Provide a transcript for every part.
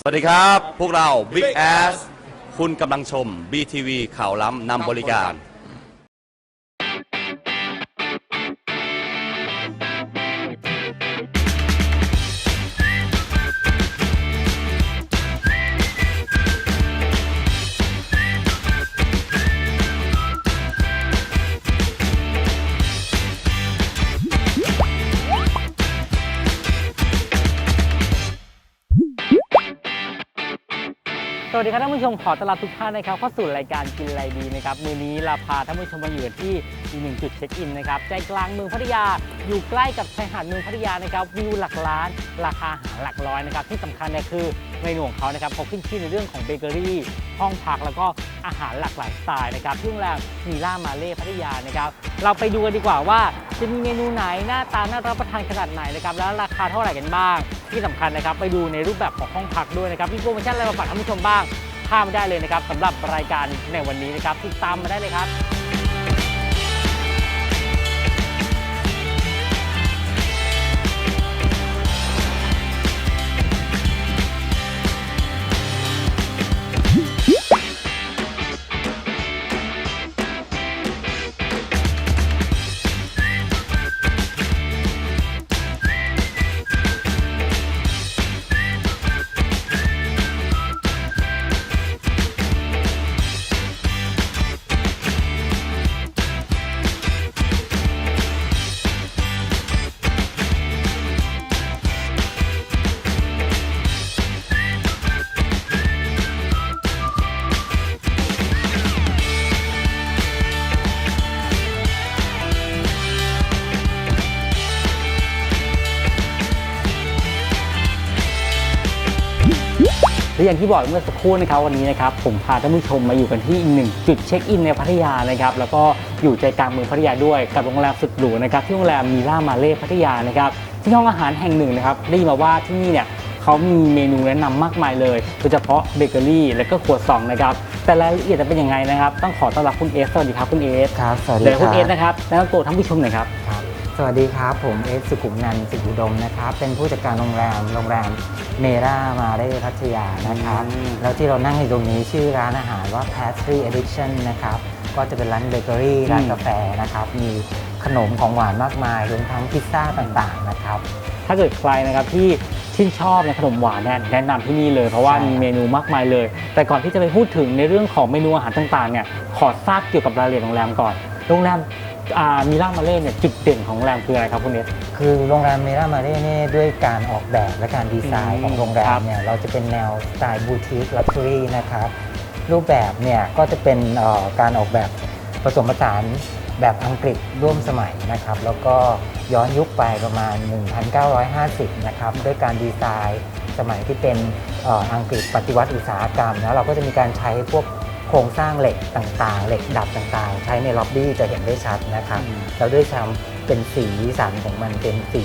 สวัสดีครับ พวกเรา Big Ass คุณกำลังชม BTV ข่าวล้ำนำบริการ วัสดีครับท่านผู้ชมขอต้อนรับทุกท่านนะครับเข้าสู่รายการกินอะไรดีนะครับมือนี้เราพาท่านผู้ชมมาอยู่ที่อีกหนึ่งจุดเช็คอินนะครับใจกลางเมืองพัทยาอยู่ใกล้กับชายหาดเมืองพัทยานะครับวิวหลักล้าน ราคาอาหารหลักร้อยนะครับที่สำคัญเนี่ยคือเมนูของเขานะครับเขาขึ้นชื่อในเรื่องของเบเกอรี่ห้องพักแล้วก็อาหารหลากหลายสไตล์นะครับที่โรงแรมมีล่ามาเล่พัทยานะครับเราไปดูกันดีกว่าว่าจะมีเมนูไหนหน้าตาน่ารับประทานขนาดไหนนะครับแล้วราคาเท่าไหร่กันบ้าง ที่สำคัญนะครับไปดูในรูปแบบของห้องพักด้วยนะครับมีโปรโมชั่นอะไรมาฝากท่านผู้ชมบ้าง ลาดไม่ได้เลยนะครับสำหรับรายการในวันนี้นะครับติดตามมาได้เลยครับ และอย่างที่บอกเมื่อสักครู่นะครับวันนี้นะครับผมพาท่านผู้ชมมาอยู่กันที่อีกหนึ่งจุดเช็คอินในพัทยานะครับแล้วก็อยู่ใจกลางเมืองพัทยาด้วยกับโรงแรมสุดหรูนะครับที่โรงแรมมีล่ามาเล่พัทยานะครับที่ห้องอาหารแห่งหนึ่งนะครับได้ยินมาว่าที่นี่เนี่ยเขามีเมนูแนะนำมากมายเลยโดยเฉพาะเบเกอรี่และก็ครัวซองนะครับแต่รายละเอียดจะเป็นยังไงนะครับ ต้องขอต้อนรับคุณเอสสวัสดีครับคุณเอสครับสวัสดีเดี๋ยวคคุณรับเอสนะครับแนะนำตัวท่านผู้ชมหน่อยครับครับ สวัสดีครับ ผมเอสสุขุมนันท์สิทธิอุดมนะครับ เป็นผู้จัดการโรงแรมโรงแรมเมรามาได้พัทยานะครับอืมแล้วที่เรานั่งอยู่ตรงนี้ชื่อร้านอาหารว่า Pastry Addiction นะครับ ก็จะเป็นร้านเบเกอรี่ร้านกาแฟนะครับ มีขนมของหวานมากมายรวมทั้งพิซซ่าต่างๆนะครับ ถ้าเกิดใครนะครับที่ชื่นชอบในขนมหวานเนี่ยแนะนำที่นี่เลยเพราะว่าใช่มีเมนูมากมายเลย แต่ก่อนที่จะไปพูดถึงในเรื่องของเมนูอาหารต่างๆเนี่ยขอทราบเกี่ยวกับรายละเอียดโรงแรมก่อน โรงแรมอ่า มิล่ามาเล่เนี่ยจุดเด่นของโรงแรมคืออะไรครับคุณเนสคือโรงแรมเมรามาเร่เนี่ยด้วยการออกแบบและการดีไซอืน์มของโรงแรครัมบ เนี่ยเราจะเป็นแนวสไตล์บูติกลักชัวรี่นะครับรูปแบบเนี่ยก็จะเป็นเอ่อการออกแบบผสมผสานแบบอังกฤษร่วมสมัยนะครับแล้วก็ย้อนยุคไปประมาณ 1950 นะครับด้วยการดีไซน์สมัยที่เป็นเอ่ออังกฤษปฏิวัติอุตสาหกรรมนะเราก็จะมีการใช้พวก โครงสร้างเหล็กต่างๆ เหล็กดัดต่างๆ ใช้ในล็อบบี้จะเห็นได้ชัดนะครับแล้วด้วยซ้ำเป็นสีสันของมันเป็นสี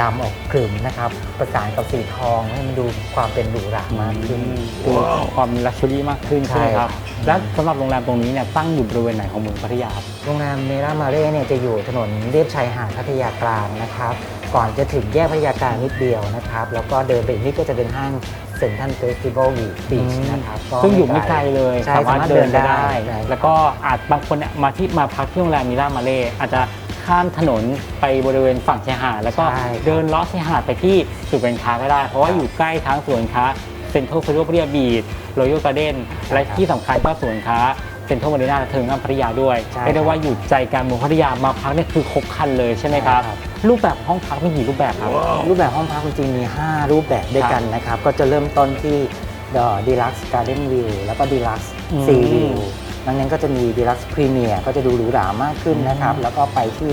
ดำออกกลุ่มนะครับ ประสานกับสีทองให้มันดูความเป็นหรูหรามากขึ้นดูความลักชัวรี่มากขึ้นใช่ไหมครับใช่ครับ และสำหรับโรงแรมตรงนี้เนี่ยตั้งอยู่บริเวณไหนของเมืองพัทยาครับโรงแรมเมรามาเร่เนี่ยจะอยู่ถนนเลียบชายหาดพัทยากลางนะครับ ก่อนจะถึงแยกพัทยากลางนิดเดียวนะครับ แล้วก็เดินไปอีกนิดก็จะเป็นห้าง เซ็นทรัลเฟสติวัลบีชนะครับก็ซึ่งอยู่ไม่ไกลเลยใช่สามารถสามารถเดินไปเดินได้ได้ใช่แล้วก็อาจบางคนเนี่ยมาที่มาพักที่โรงแรมมิล่ามาเล่อาจจะข้ามถนนไปบริเวณฝั่งชายหาดแล้วก็ใช่ครับเดินเลาะชายหาดไปที่ศูนย์การค้าก็ได้ เพราะว่าอยู่ใกล้ทั้งศูนย์การค้าเซ็นทรัลเฟสติวัลพัทยาบีชรอยัลการ์เด้นและที่สำคัญก็ศูนย์การค้า เซ็นทรัลมารีนาและเทิงน้ำพัทยาด้วยใช่เรียกได้ครับว่าอยู่ใจกลางเมืองพัทยามาพักเนี่ยคือครบครันเลยใช่ไหมครับ ใช่ครับ รูปแบบของห้องพักมีกี่รูปแบบครับ รูปแบบห้องพักจริงๆมี 5 รูปแบบด้วยกันนะครับ ก็จะเริ่มต้นที่ดีลักซ์การ์เด้นวิวแล้วก็ดีลักซ์อืมซีวิวดังนั้นก็จะมีดีลักซ์พรีเมียร์ก็จะดูหรูหรามากขึ้นนะครับ แล้วก็ไปที่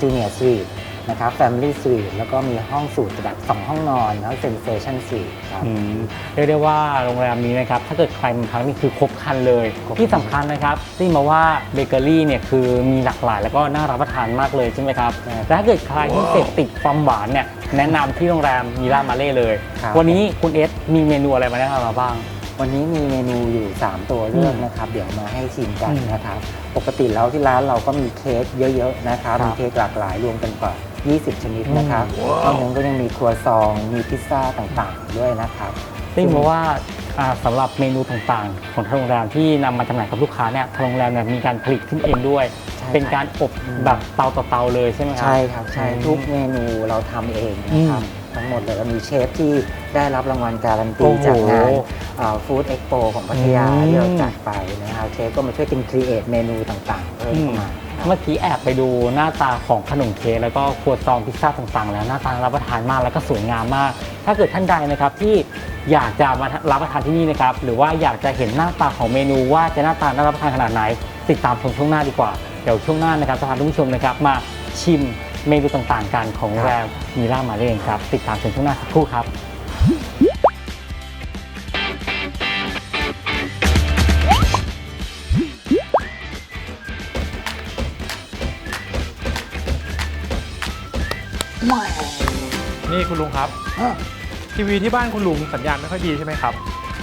จูเนียร์สวีท นะครับแฟมิลี่สวีทแล้วก็มีห้องสูตรแบบ2ห้องนอนแล้วเซนเซชันสวีทครับ อืมเรียกได้ว่าโรงแรมนี้นะครับ ถ้าเกิดใครมาพักนี่คือครบครันเลย ครบครัน ที่สำคัญนะครับได้ยินมาว่าเบเกอรี่เนี่ยคือมีหลากหลายแล้วก็น่ารับประทานมากเลยใช่ไหมครับและถ้าเกิดใครที่เสพติดความหวานเนี่ยแนะนำที่โรงแรมมิรามาเล่เลย ครับ วันนี้คุณเอสมีเมนูอะไรมาแนะนำเราบ้าง วันนี้มีเมนูอยู่ 3 ตัวเลือกอืมนะครับ เดี๋ยวมาให้ชิมกันอืมนะครับ ปกติแล้วที่ร้านเราก็มีเค้กเยอะ ๆ นะครับ ครับ มีเค้กหลากหลายรวมกันกว่า 20 ชนิดนะครับนอกจากนั้นก็ยังมีครัวซอง มีพิซซ่าต่างๆ ด้วยนะครับได้ยินมาว่าอ่าสำหรับเมนูต่างๆ ของทางโรงแรมที่นำมาจำหน่ายกับลูกค้าเนี่ยทางโรงแรมเนี่ยมีการผลิตขึ้นเองด้วย ใช่ครับ เป็นการอบแบบเตาต่อเตาเลยใช่ไหมครับ ใช่ครับใช่อืมทุกเมนูเราทำเองนะครับอืมทั้งหมดเลยเรามีเชฟที่ได้รับรางวัลการันตีโอ้โหจากงานฟู้ดเอ็กโปของพัทยาอืมที่เราจัดไปนะครับเชฟก็มาช่วยกันครีเอทเมนูต่างๆเพิ่มเข้ามาครับ เมื่อกี้แอบไปดูหน้าตาของขนมเค้กแล้วก็ครัวซองพิซซ่าต่างๆ แล้วหน้าตารับประทานมากแล้วก็สวยงามมาก ถ้าเกิดท่านใดนะครับที่อยากจะมารับประทานที่นี่นะครับหรือว่าอยากจะเห็นหน้าตาของเมนูว่าจะหน้าตาน่ารับประทานขนาดไหน ติดตามชมช่วงหน้าดีกว่าเดี๋ยวช่วงหน้านะครับจะพาท่านผู้ชมนะครับมาชิมเมนูต่างๆกันของโรงแรมมีล่ามาเล่นครับติดตามชมช่วงหน้าสักครู่ครับ นี่คุณลุงครับ ทีวีที่บ้านคุณลุงสัญญาณไม่ค่อยดีใช่ไหมครับ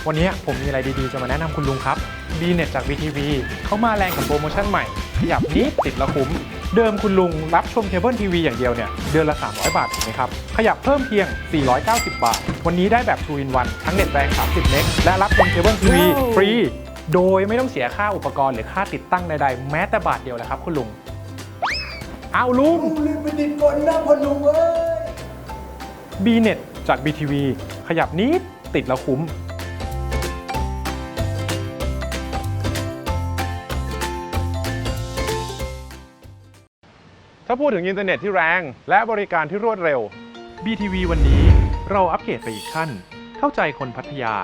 วันนี้ผมมีอะไรดีๆ จะมาแนะนำคุณลุงครับ b ีเน็ตจาก VTV เขามาแรงกับโปรโมชั่นใหม่ ขยับนิดติดละคุ้ม เดิมคุณลุงรับชมเคเบิลทีวีอย่างเดียวเนี่ย เดือนละ 300 บาทถูกไหมครับ ขยับเพิ่มเพียง 490 บาท วันนี้ได้แบบ 2 in 1ทั้งเน็ตแรง 30 เมกและรับชมเคเบิลทีวีฟรี โดยไม่ต้องเสียค่าอุปกรณ์หรือค่าติดตั้งใดๆ แม้แต่บาทเดียวเลยครับคุณลุง เอาลุง b ีเน็ ตจาก BTV ขยับนิดติดแล้วคุ้ม ถ้าพูดถึงอินเทอร์เน็ตที่แรง และบริการที่รวดเร็ว BTV วันนี้เราอัปเกรดไปอีกขั้น เข้าใจคนพัทยา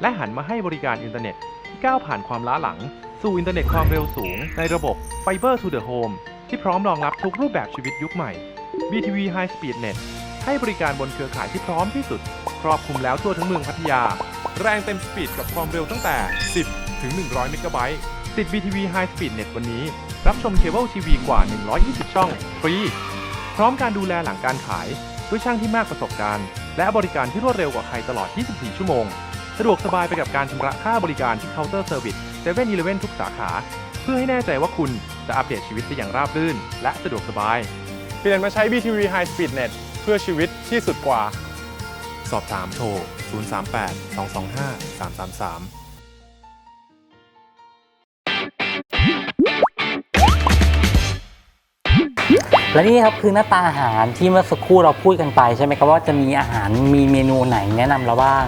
และหันมาให้บริการอินเทอร์เน็ตที่ก้าวผ่านความล้าหลัง สู่อินเทอร์เน็ตความเร็วสูง ในระบบ Fiber to the Home ที่พร้อมรองรับทุกรูปแบบชีวิตยุคใหม่ BTV High Speed Net ให้บริการบนเครือข่ายที่พร้อมที่สุด ครอบคลุมแล้วทั่วทั้งเมืองพัทยา แรงเต็มสปีดกับความเร็วตั้งแต่ 10 ถึง 100 เมกะไบต์ติด BTV High Speed Net วันนี้ รับชมเคเบิลทีวีกว่า 120 ช่อง ฟรี พร้อมการดูแลหลังการขาย ด้วยช่างที่มากประสบการณ์ และบริการที่รวดเร็วกว่าใครตลอด 24 ชั่วโมง สะดวกสบายไปกับการชำระค่าบริการที่เคาน์เตอร์เซอร์วิส7 e เ e ่ e อทุกสาขา เพื่อให้แน่ใจว่าคุณจะอัปเดตชีวิตได้อย่างราบรื่น และสะดวกสบาย เปลี่ยนมาใช้ BTV High Speed Net พื่อชีวิตที่สุดกว่า สอบถามโทร 038 225 333และนี่ครับคือหน้าตาอาหารที่เมื่อสักครู่เราพูดกันไปใช่ไหมครับว่าจะมีอาหารมีเมนูไหนแนะนำเราบ้าง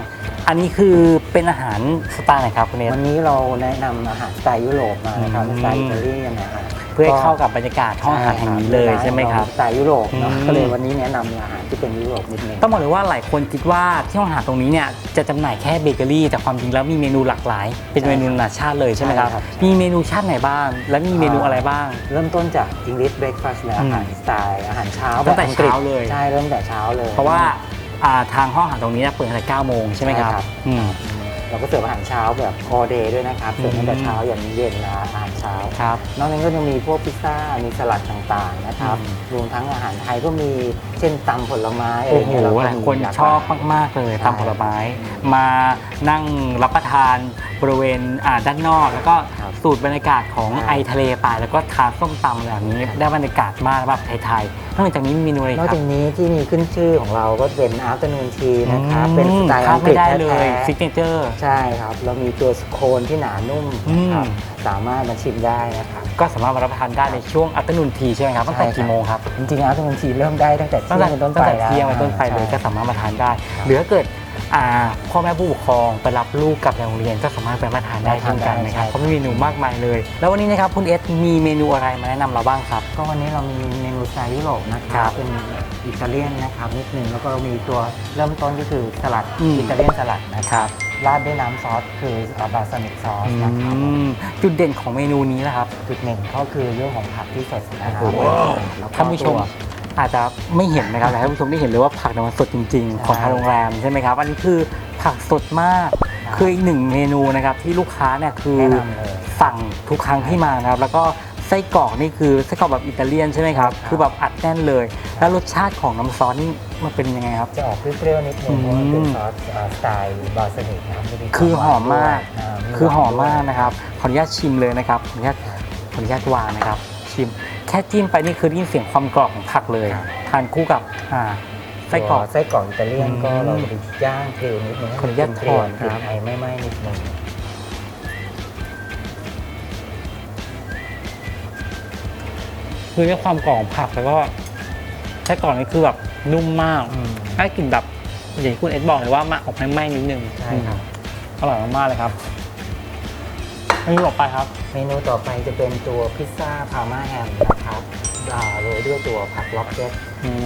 อันนี้คือเป็นอาหารสไตล์ไหนครับคุณเนสวันนี้เราแนะนำอาหารสไตล์ยุโรปมานะครับอืมสไตล์อิตาลีนะฮะ เพื่อให้เข้ากับบรรยากาศห้องอาหารแห่งนี้เลยใช่ไหมครับ สไตล์ยุโรปเนาะอืม ก็เลยวันนี้แนะนำอาหารที่เป็นยุโรปนิดนึง ต้องบอกเลยว่าหลายคนคิดว่าที่ห้องอาหารตรงนี้เนี่ยจะจำหน่ายแค่เบเกอรี่แต่ความจริงแล้วมีเมนูหลากหลาย เป็นเมนูนานาชาติเลยใช่ไหมครับ ใช่ครับ มีเมนูชาติไหนบ้าง และมีเมนูอะไรบ้าง เริ่มต้นจาก English breakfast และอาหารอืมสไตล์อาหารเช้าตั้งแต่บบอักฤษเช้าเลย ใช่เริ่มแต่เช้าเลย เพราะว่าอ่าทางห้องอาหารตรงนี้เนี่ยเปิดตั้งแต่9โมงใช่ไหมครับใช่ครับ อืม เราก็เสิร์ฟอาหารเช้าแบบ all day ด้วยนะครับ เสิร์ฟตั้งแต่อืมเช้ายันเย็นนะอาหารเช้า ครับ นอกจากนั้นก็ยังมีพวกพิซซ่า มีสลัดต่างๆนะครับ อืม รวมทั้งอาหารไทยก็มีเช่นตำผลไม้อะไรโอ้โหเงี้ยเราก็หลายมีคนหลากชอบหลาย มาก ๆ เลยใช่ ตำผลไม้ มานั่งรับประทานบริเวณอ่าด้านนอก แล้วก็ครับสูตรบรรยากาศของใช่ไอทะเลไปแล้วก็ทานส้มตำแบบนี้ ได้บรรยากาศมากแบบไทยๆนอกจากนี้มีเมนูอะไรนอกครับ จากนี้ที่มีขึ้นชื่อของเราก็เป็น afternoon tea นะครับอืมเป็นสไตล์พลาอัดงกไม่ฤษได้แท้เลยซิกๆเนเจอร์ ใช่ครับเรามีตัวสโคนที่หนานุ่มนะครับอืม สามารถมาชิมได้นะครับก็สามารถมารับประทานได้ในช่วงอัตนุนทีใช่ไหมครับตั้งแต่ใช่ครับกี่โมงครับ จริงๆ afternoon tea เริ่มได้ตั้งแต่ตั้เที่งยแต่งเป็นต้นตั้ไปงแต่แล้วเที่ยงเป็นต้นไปเลยก็ใช่ สามารถมาทานได้ครับหรือถ้าเกิดอ่าพ่อแม่ผู้ปกครองไปรับลูกกลับจากโรงเรียนก็สามารถไปมาทานได้ได้เช่นกันนะครับใช่ เพราะมีเมนูมากมายเลย แล้ววันนี้นะครับคุณเอสมีเมนูอะไรมาแนะนำเราบ้างครับ ก็วันนี้เรามีเมนู สไตล์ยุโรปนะคครัรับบเป็นอิตาเลียนนะครับนิดนึงแล้วก็มีตัวเริ่มต้นก็คือสลัดอืม อิตาเลียนสลัดนะครับราดด้วยน้ำซอสคือบาซามิกซอสนะครับอืมจุดเด่นของเมนูนี้นะครับ จุดหนึ่งก็คือเรื่องของผักที่สดนะครับโอ้โห แล้วก็ท่านผู้ชมตัว อาจจะไม่เห็นนะครับแต่ท่านผู้ชมได้เห็นเลยว่าผักเนี่ยมันสดจริงๆของทางโรงแรมใช่ไหมครับ อันนี้คือผักสดมาก คืออีกหนึ่งเมนูนะครับที่ลูกค้าเนี่ยคือแนะนำเลย สั่งทุกครั้งที่มานะครับ แล้วก็ ไส้กรอกนี่คือไส้กรอกแบบอิตาเลียนใช่ไหมครับครับ คือแบบอัดแน่นเลย แล้วรสชาติของน้ำซอสนี่มันเป็นยังไงครับ จะออกเปรี้ยวๆนิดนึงอืมเพราะมันเป็นซอสเอ่อสไตล์บาซามิกนะครับจะมีวาคือหอมมากด้วยาคือหอมมากด้วยนะครับ ขออนุญาตชิมเลยนะครับ ขออนุญาตขออนุญาตวางนะครับ ชิม แค่จิ้มไปนี่คือได้ยินเสียงความกรอบของผักเลย ทานคู่กับอ่าสส้กรอกไส้กรอกอิตาเลียนก็อืมเราจะไปย่างกริลนิดนึงขออนุญาตให้มันถอดกลิ่นครับไอไม่ไหม้นิดนึง คือได้ความกรอบของผักแล้วก็ไส้กรอกนี่คือแบบนุ่มมากอืม ได้กลิ่นแบบอย่างที่คุณเอ็ดบอกเลยว่ามาออกไหม้ๆนิดนึงใช่ครับอร่อยมากๆเลยครับเมนูต่อไปครับ เมนูต่อไปจะเป็นตัวพิซซ่าพาร์มาแฮมนะครับอ่าโรยด้วยตัวผักล็อกเก็ต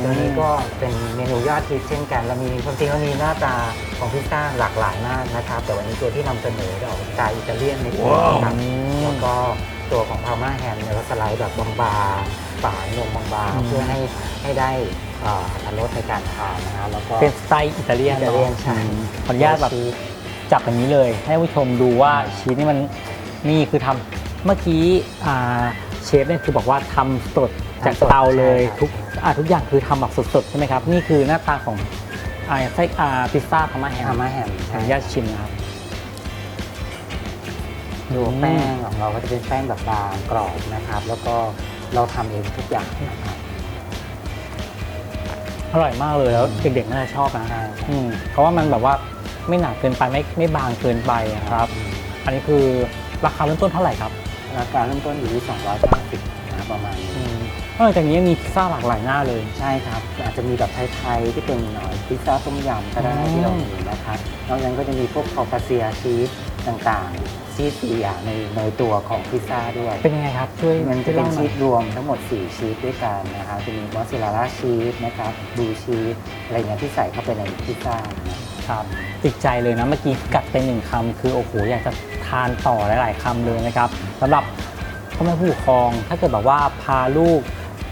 ตัวนี้ก็เป็นเมนูยอดฮิตเช่นกันเรามีความจริงเรามีหน้าตาของพิซซ่าหลากหลายมากนะครับ แต่วันนี้ตัวที่นำเสนอเราสไตล์อิตาเลียนในตัวนะครับอืมแล้วก็ ตัวของพาร์มาแฮมเนี่ยเราสไลด์แบบบางๆฝานลงบางอืม ๆ เพื่อให้ให้ได้อ่าอรรถรสในการทานนะฮะแล้วก็ เป็นสไตล์อิตาเลียนอิตาเลียนอะใช่ อืมขออนุญาตแบบชีส จับอย่างนี้เลย ให้ผู้ชมดูว่าชีสนี่มันนี่คือทำเมื่อกี้อ่าเชฟเนี่ยคือบอกว่าทำสดจากเตาเลยใช่ครับ ทุกอ่าทุกอย่างคือทำแบบสดๆใช่ไหมครับ นี่คือหน้าตาของอ่าไส้อ่าพิซซ่าพาร์มาแฮมพาร์มาแฮมขออนุญาตชิมนะครับ ตัวแป้งของเราก็จะเป็นแป้งแบบบางกรอบนะครับ แล้วก็เราทำเองทุกอย่างนะครับอร่อยมากเลยแล้วเด็กๆน่าจะชอบนะใช่ครับอืมเพราะว่ามันแบบว่าไม่หนาเกินไปไม่ไม่บางเกินไปอะครับ อันนี้คือราคาเริ่มต้นเท่าไหร่ครับ ราคาเริ่มต้นอยู่ที่290นะประมาณนี้อืมนอกจากนี้มีพิซซ่าหลากหลายหน้าเลยใช่ครับ อาจจะมีแบบไทยๆที่เป็นหน่อยพิซซ่าต้มยำก็ได้อืมที่เรามีนะครับนอกจากนั้นก็จะมีพวกคอคาเซียชีสต่างๆ ชีสสี่อย่างในในตัวของพิซซ่าด้วย เป็นยังไงครับ ช่วยมันจะช่วยเป็นล่าหชีอยสรวมทั้งหมด 4 ชีสด้วยกันนะครับจะมีมอสซาเรลล่าชีสนะครับบลูชีสอะไรเงี้ยที่ใส่เข้าไปในพิซซ่านะครับติดใจเลยนะ เมื่อกี้กัดไปหนึ่งคำคือ โอ้โห อยากจะทานต่อหลาย ๆคำเลยนะครับสำหรับพ่อแม่ผู้ปกครอง ถ้าเกิดแบบว่าพาลูก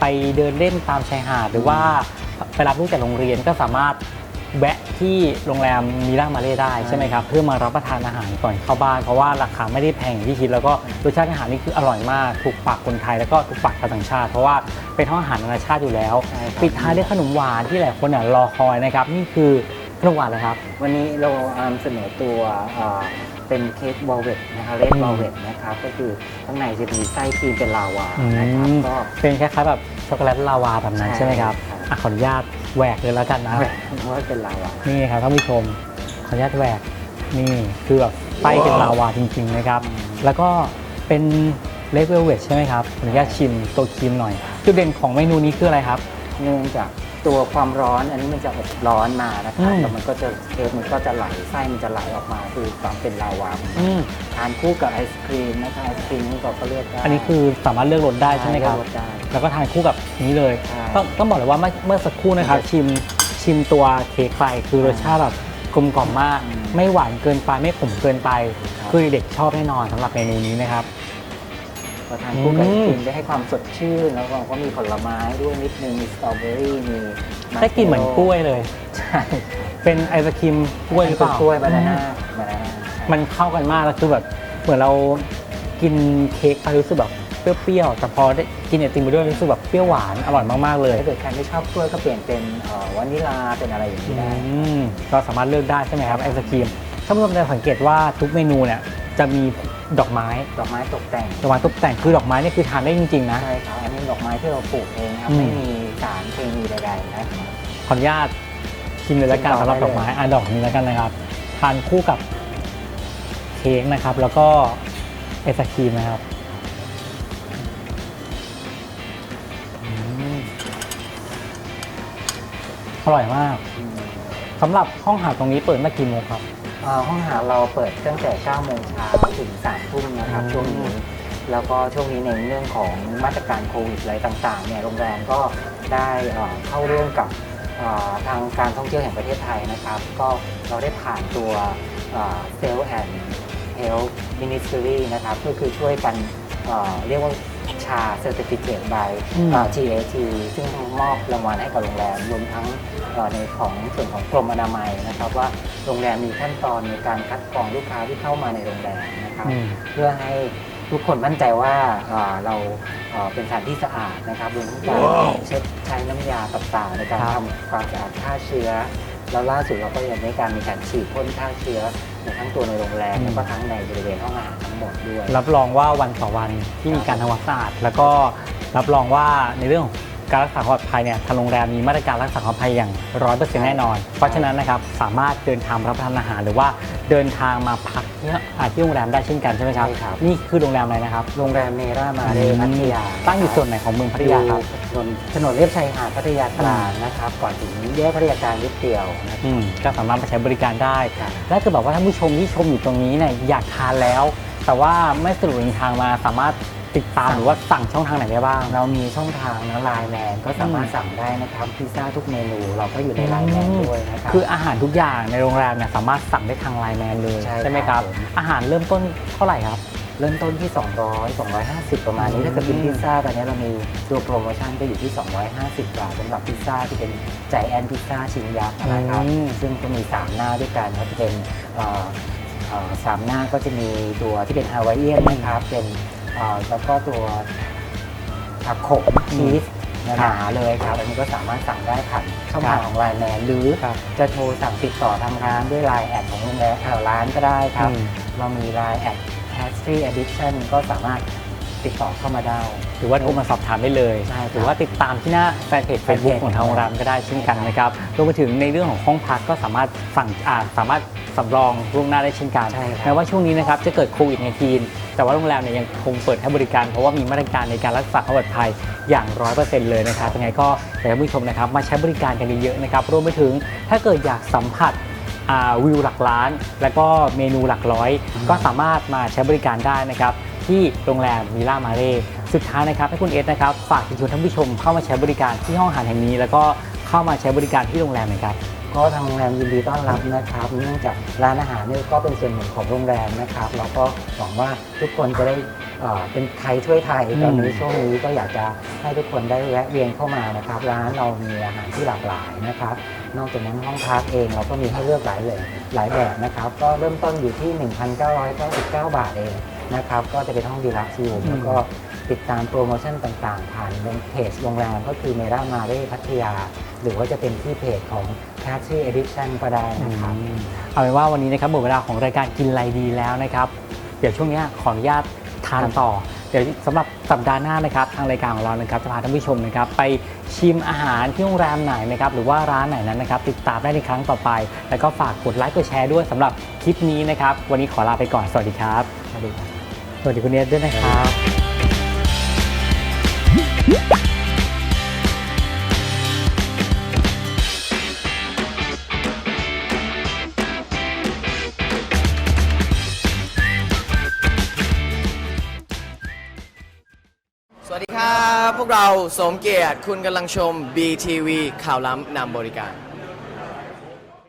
ไปเดินเล่นตามชายหาด หรือว่าไปรับลูกจากโรงเรียนก็สามารถ แวะที่โรงแรมมิรามาเล่ได้ใช่ไหมครับ เพื่อมารับประทานอาหารก่อนเข้าบ้าน เพราะว่าราคาไม่ได้แพงอย่างที่คิด แล้วก็รสชาติอาหารนี่คืออร่อยมากถูกปากคนไทยแล้วก็ถูกปากชาวต่างชาติ เพราะว่าเป็นห้องอาหารนานาชาติอยู่แล้วใช่ครับปิดท้ายด้วยขนมหวานที่หลายคนเนี่ยรอคอยนะครับนี่คือขนมหวานเลยครับ วันนี้เรานำเสนอตัวเอ่อเป็นเค้กวอลเวตนะคะเลดอืมวอลเวตนะครับก็คือข้างในจะมีไส้ครีมเป็นลาวานะครับก็เป็นคล้ายๆแบบช็อกโกแลตลาวาแบบนั้นใช่ใช่ไหมครับครับ อะขออนุญาตแหวกเลยแล้วกันนะเพราะว่าเป็นลาวานี่ครับท่านผู้ชมขออนุญาตแหวกนี่คือแบบไส้เป็นลาวาจริง ๆ นะครับ แล้วก็เป็นเลเวลเวทใช่ไหมครับขออนุญาตชิมตัวครีมหน่อยจุดเด่นของเมนูนี้คืออะไรครับ เนื่องจาก ตัวความร้อนอันนี้มันจะอบร้อนมานะครับอืมแล้วมันก็จะเค้กมันก็จะไหลไส้มันจะไหลออกมาคือความเป็นลาวาของมันอืมทานคู่กับไอศครีมนะคะไอศครีมนี่ก็เลือกได้อันนี้คือสามารถเลือกรสได้ใช่ไหมครับ เลือกได้ แล้วก็ทานคู่กับนี้เลย ใช่ต้องต้องบอกเลยว่าเมื่อเมื่อสักครู่นะครับชิมชิมตัวเค้กไปคือรสชาติแบบกลมกล่อมมาก อืมไม่หวานเกินไปไม่ขมเกินไป ครับ คือเด็กชอบแน่นอนสำหรับเมนูนี้นะครับ พอทานคู่กับไอศอืมครีมได้ให้ความสดชื่น แล้วก็มีผลไม้ด้วยนิดนึง มีสตรอเบอรี่ มีได้กลินเหมือนกล้วยเลย ใช่เป็นไอศครีมกล้วยหรือเปล่ากล้วยบานาน่าบานาน่ามันเข้ากันมากแล้วคือแบบเหมือนเรากินเค้กไปรู้สึกแบบเปรี้ยวๆ แต่พอได้กินไอติมไปด้วยรู้สึกแบบเปรี้ยวหวานอร่อยมากๆเลยถ้าเกิดใครไม่ชอบกล้วยก็เปลี่ยนเป็นเอ่อวานิลาเป็นอะไรอย่างนี้ได้ อืมเราสามารถเลือกได้ใช่ไหมครับไอศครีมถ้าผู้ชมจะสังเกตว่าทุกเมนูเนี่ย จะมีดอกไม้ดอกไม้ตกแต่งดอกไม้ตกแต่งคือดอกไม้นี่คือทานได้จริงๆนะ ใช่ครับอันนี้ดอกไม้ที่เราปลูกเองครับอืม ไม่มีสารเคมีใดๆนะครับ ขออนุญาตชิมเลยละกันชิมต่อสำหรับได้ดเลย อกไม้อะดอกนี้แล้วกันนะครับ ทานคู่กับเค้กนะครับ แล้วก็ไอศครีมนะครับอืมอร่อยมากสำหรับห้องหาดตรงนี้เปิดมากี่โมงครับเอ่อห้องอาหารเราเปิดตั้งแต่ 9 โมงเช้าถึง 3 ทุ่มนะครับอืมช่วงนี้ แล้วก็ช่วงนี้ในเรื่องของมาตรการโควิดอะไรต่างๆเนี่ยโรงแรมก็ได้เอ่อเข้าร่วมกับเอ่อทางการท่องเที่ยวแห่งประเทศไทยนะครับ ก็เราได้ผ่านตัวเซลล์แอนด์เฮลท์มินิสทรีนะครับก็คือช่วยกันเอ่อเรียกว่า ชาเซอร์ติฟิเคต by อืมเอ่อ GAT ซึ่งมอบรางวัลให้กับโรงแรมรวมทั้งเอ่อในของส่วนของกรมอนามัยนะครับ ว่าโรงแรมมีขั้นตอนในการคัดกรองลูกค้าที่เข้ามาในโรงแรมนะครับอืมเพื่อให้ทุกคนมั่นใจว่าเอ่อเราเอ่อเป็นสถานที่สะอาดนะครับรวมทั้งการเช็ดใช้น้ำยาต่างๆในการครับทำความสะอาดฆ่าเชื้อแล้วล่าสุดเราก็ยังได้การมีการฉีดพ่นฆ่าเชื้อในทั้งตัวในโรงแรมอืมแล้วก็ทั้งในบริเวณห้องอาหารทั้ง หมดด้วย รับรองว่าวันต่อวันที่มีการทำความสะอาดแล้วก็รับรองว่าในเรื่องของการรักษาความปลอดภัยเนี่ยทางโรงแรมมีมาตรการรักษาความปลอดภัยอย่างร้อยเปอร์เซ็นต์แน่นอน เพราะฉะนั้นนะครับสามารถเดินทางรับประทานอาหาร หรือว่าเดินทางมาพักที่อ่าที่โรงแรมได้เช่นกันใช่ไหมครับ ใช่ครับ นี่คือโรงแรมอะไรนะครับโรงแรมเมรามาเรพัทยาตั้งอยู่ส่วนไหนของเมืองพัทยาครับ ถนนถนนเลียบชายหาดพัทยากลางนะครับ ก่อนถึงแยกพัทยากลางนิดเดียวนะครับ อืมก็สามารถไปใช้บริการได้ ครับ และคือแบบว่าท่านผู้ชมที่ชมอยู่ตรงนี้เนี่ยอยากทานแล้ว แต่ว่าไม่สะดวกเดินทางมาสามารถติดตามหรือว่าสั่งช่องทางไหนได้บ้าง เรามีช่องทางนะไลน์แมนก็สามารถสั่งได้นะครับพิซซ่าทุกเมนู เราก็อยู่ในไลน์แมนด้วยนะครับคืออาหารทุกอย่างในโรงแรมเนี่ยสามารถสั่งได้ทางไลน์แมนเลยใช่ไหมครับครับผมอาหารเริ่มต้นเท่าไหร่ครับเริ่มต้นที่ 200 250 ประมาณนี้ ถ้าเกิดเป็นพิซซ่าตอนนี้เรามีตัวโปรโมชั่นก็อยู่ที่ 250 บาทสำหรับพิซซ่าที่เป็นใจแอนพิซซ่าชิ้นยักษ์นะครับอืมซึ่งก็มี 3 หน้าด้วยกันก็จะเป็นเอ่อเอ่อ สามหน้าก็จะมีตัวที่เป็นฮาวายเอียนนะครับเป็นเอ่อแล้วก็ตัวผักขมชีสหนาๆเลยครับ อันนี้ก็สามารถสั่งได้ผ่านช่องทางของไลน์แมนหรือครับจะโทรสั่งติดต่อทางร้านด้วยไลน์แอดของโรงแรมเอ่อร้านก็ได้ครับอืมเรามี Line at pastry addiction ก็สามารถ ติดต่อเข้ามาได้ หรือว่าโทรมาสอบถามได้เลยใช่ครับหรือว่าติดตามที่หน้าแฟนเพจ Facebook แฟนเพจของทางโรงแรมก็ได้เช่นกันนะครับรวมไปถึงในเรื่องของห้องพักก็สามารถสั่งอ่าสามารถสำรองล่วงหน้าได้เช่นกันใช่ครับแม้ว่าช่วงนี้นะครับจะเกิดโควิด -19 แต่ว่าโรงแรมเนี่ยยังคงเปิดให้บริการ เพราะว่ามีมาตรการในการรักษาความปลอดภัยอย่างร้อยเปอร์เซ็นต์เลยนะครับยังไงก็อยากให้ผู้ชมนะครับมาใช้บริการกันเยอะๆนะครับรวมไปถึงถ้าเกิดอยากสัมผัสอ่าวิวหลักล้าน แล้วก็เมนูหลักร้อย ก็สามารถมาใช้บริการได้นะครับ ที่โรงแรมมิล่ามาเร่สุดท้ายนะครับให้คุณเอสนะครับฝากเชิญชวนท่านผู้ชมเข้ามาใช้บริการที่ห้องอาหารแห่งนี้ แล้วก็เข้ามาใช้บริการที่โรงแรมหน่อยครับก็ทางโรงแรมยินดีต้อนรับนะครับ เนื่องจากร้านอาหารเนี่ยก็เป็นส่วนหนึ่งของโรงแรมนะครับแล้วก็หวังว่าทุกคนจะได้เอ่อเป็นไทยช่วยไทยอืมตอนนี้ช่วงนี้ก็อยากจะให้ทุกคนได้แวะเวียนเข้ามานะครับ ร้านเรามีอาหารที่หลากหลายนะครับ นอกจากนั้นห้องพักเองเราก็มีให้เลือกหลายเลยหลายแบบนะครับ ก็เริ่มต้นอยู่ที่ 1,999 บาทเอง นะครับก็จะเป็นห้องดีลักซ์รูมแล้วก็ติดตามโปรโมชั่นต่างๆ ผ่านเพจโรงแรมก็คือเมรามาเร่พัทยา หรือว่าจะเป็นที่เพจของ c a t c h y Edition ก็ได้นะครับเอาเป็นว่าวันนี้นะครับหมดเวลาของรายการกินไรดีแล้วนะครับเดี๋ยวช่วงนี้ขออนุญาตทานต่อ เดี๋ยวสำหรับสัปดาห์หน้านะครับทางรายการของเรานะครับจะพาท่านผู้ชมนะครับไปชิมอาหารที่โรงแรมไหนนะครับหรือว่าร้านไหนนั้นนะครับติดตามได้ในครั้งต่อไป แล้วก็ฝากกดไลค์กดแชร์ด้วยสำหรับคลิปนี้นะครับวันนี้ขอลาไปก่อนสวัสดีครับสวัสดีครับส วัสดีคุณเนสด้วยนะครับสวัสดีครับ พวกเราสมเกียรติคุณกำลังชม BTV ข่าวล้ำนำบริการ